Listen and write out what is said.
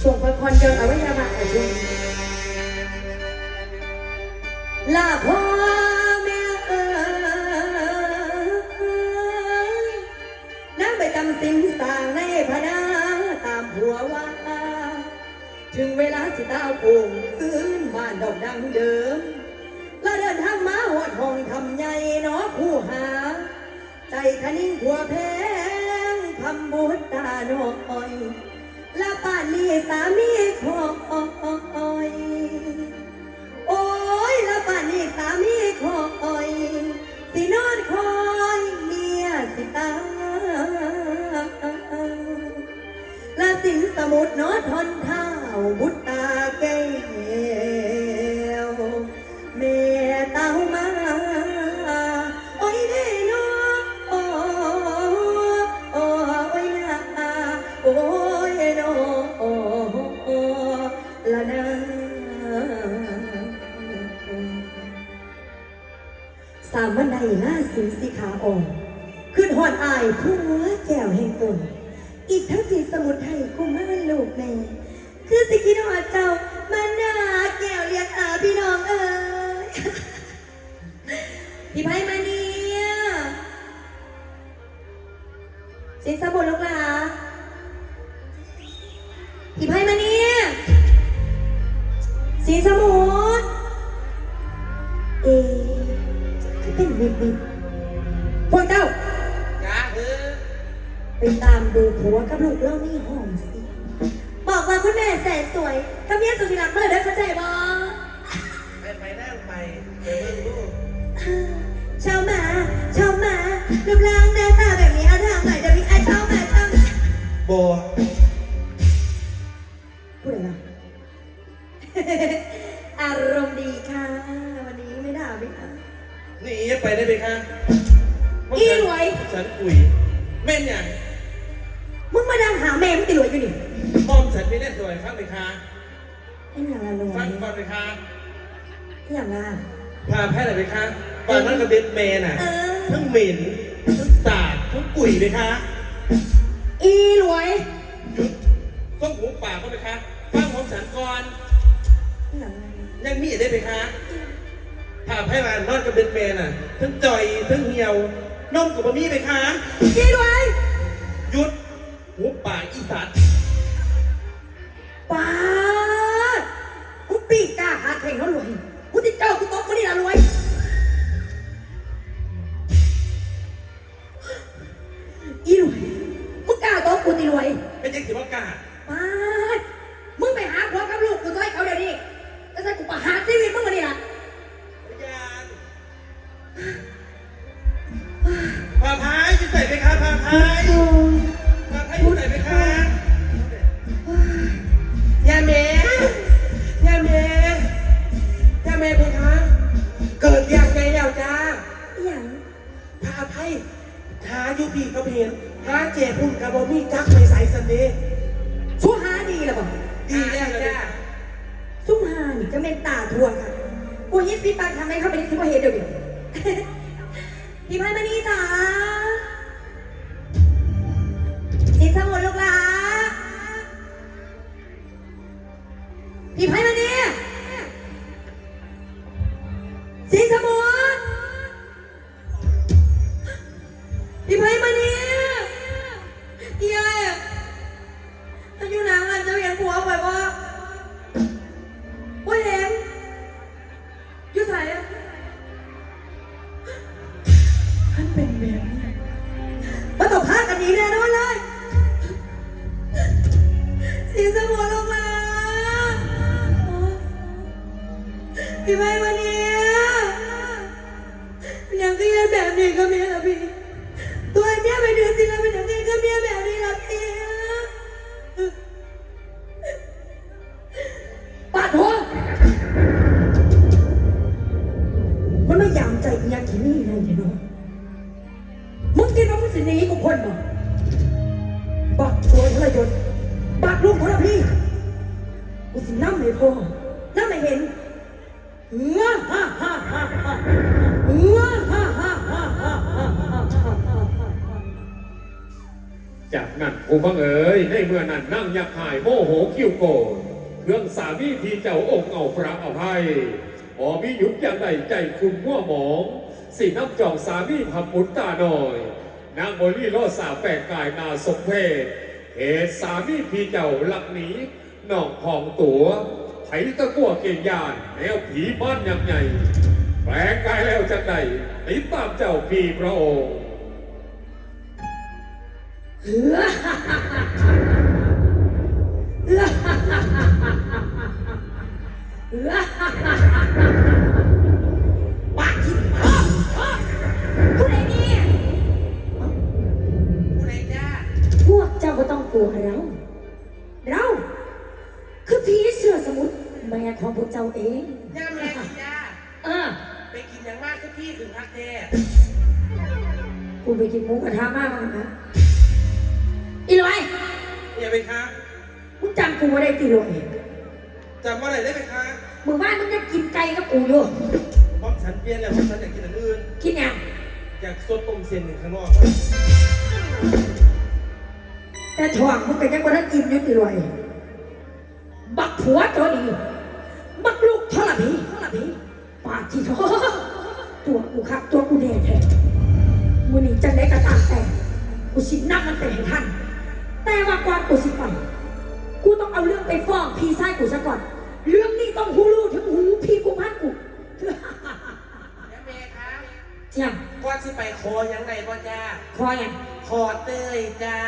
ช่วงพักผ่อนเดินเอาไว้ยาบาลช่วงลาพ่อแม่เอ๋ยนั่งไปจำสินสร้างในพนาตามผัวว่า ถึงเวลาสิตาโป่งคืนบ้านดอกดังเดิม ห้องทำใหญ่เนาะผู้หา ใจคนิ่งผัวแพงทำบุญตาหน่อย และป่านนี้สามีคอย โอ้ยและป่านนี้สามีคอยสินอนคอยเมียสิตาและสินสมุดเนอทนเท้าบุตรตาแก้ สามวันใดล่าสิวสีขาอ่อนขึ้นหอนอายผู้หัวแก้วแห่งตน อีกทั้งสีสมุทรไทยกุมารลูกแม่ คือสิกินหอดเจ้ามันหน้าแก้วเรียกอาพี่น้องเอ้ยพี่ไพ่มาเนี่ยสินสมุทรลูกลา พวกเจ้า จ้าเออไปตามดูผัวกับลูกเล่านี่ห้องสิ บอกว่าคุณแม่แสนสวยกับเมียสุดที่รักเมื่อไหร่ได้เข้าใจบ่ไปไปได้ไปเดี๋ยวเบิ่งลูกชาวหมาชาวหมารูปร่างหน้าตาแบบนี้เอาทางหน่อยเดี๋ยวมีไอ้ชาวหมาชาวหมาบัว มอมฉันไม่ได้สวยฟังไหมคะไอ้หนังละรวฟังยก่อนไหมคะไอ้หนังละพาแพทย์หน่อยไหมคะป่านนั้นกับเด็กเมนอะเออทั้งเหม็นทั้งสาดทั้งกุยไหมคะอีรวยหยุดส้มหูปากก็ไหมคะฟังของฉันก่อนไอ้หนังละยังมีได้ไหมคะพาแพทย์มานอนกับเด็กเมนอะทั้งจ่อยทั้งเหี่ยวน่มกับบะมี่ไหมคะอีรวยหยุดหูปากอีสัตว์ ป้าดกูปีกกล้าหาแข่งเขารวยกูติดเจ้ากูตบกูนี่ละรวย อีรวยมึงกล้าตบกูติรวยเป็นยังสิว่ากาป้าดมึงไปหาผัวกับลูกกูช่วยเขาเดี๋ยวนี้แล้วใส่กูประหารชีวิตมึงมาดิล่ะพยานพาพายจะใส่ไหมคะพาพาย จักไม่ใส่สันเดย์สู้หาดีหรอบ่ดีแล้วจ้าสู้หานี่จะเป็นตาทั่วค่ะ กูยิบปีปากทำให้เขาเป็นสิบว่าเหตุเดียวเดียวพี่พันมณีจ๋าสีสมุนลูกหลาพี่พันมณีสี ยังก็ยังแบบนี้ก็เมียละพี่ ตัวเมียไปเดือนสิแล้วเป็นยังไงก็เมียแบบนี้ละพี่ปาดหัวมันไม่ยามใจยังที่นี่เลยเดี๋ยวน้องมึงคิดว่ามึงสินี้กูคนบ่บักตัวทรยศบักลูกพระพี่กูสิน้ำให้พ่อน้ำให้เห็นเงาฮ่าฮ่าฮ่าฮ่าว้าฮ่ จากนั้นผู้ฟังเอ๋ยในเมื่อนั้นนั่งยักหายโมโหคิวโกรธเครื่องสามีที่เจ้าองค์เอาพระอภัยหอมีหยุดอย่างใดใจคุณมั่วหมองสีน้ำจองสามีพับมุนตาหน่อย นางโมลี่โลดสาวแปลกกายนาสมเพศเหตุสามีพี่เจ้าหลักหนีนองพองตัวไผตะกั่วเก่งยานแนวผีบ้านยังไงแปลงกายแล้วจากใดติดตามเจ้าพี่พระองค์ ปากที่อ้ออ้อผู้ใดเนี่ยผู้ใดจ้าพวกเจ้าก็ต้องกลัวเรา เรา คือผีเสื้อสมุทรแม่ของพวกเจ้าเอง ย่าแม่กินยาเออ ไปกินอย่างมากก็พี่ถึงพักแท้กูไปกินหมูกระทะมากมันนะ อีลอยอย่าไปค้ามึงจำกูไม่ได้ตีลอยจำว่าอะไรได้ไหมคะมึงบ้านมึงจะกินไก่กับกูอยู่เพราะฉันเปลี่ยนแล้วเพราะฉันอยากกินอันอื่นกินยังอยากสดต้มเส้นหนึ่งข้างนอกแต่ถ่วงมึงก็ยังบ่ได้กินอยู่ตีลอยบักผัวตัวนี้บักลูกทรพีทรพีปากที่ท้อตัวกูคักตัวกูแน่แท้มือนี้จังได้กระตามแต่กูสินับมันแต่ให้ท่าน แต่ว่าก่อนกูสิไป กูต้องเอาเรื่องไปฟ้องพี่ชายกูซะก่อน เรื่องนี้ต้องหูรู้ถึงหูพี่กูพันกูย่าแม่คะยังก่อนสิไปคอยังไงบ่จ้าคอยังคอเต้ยจ้า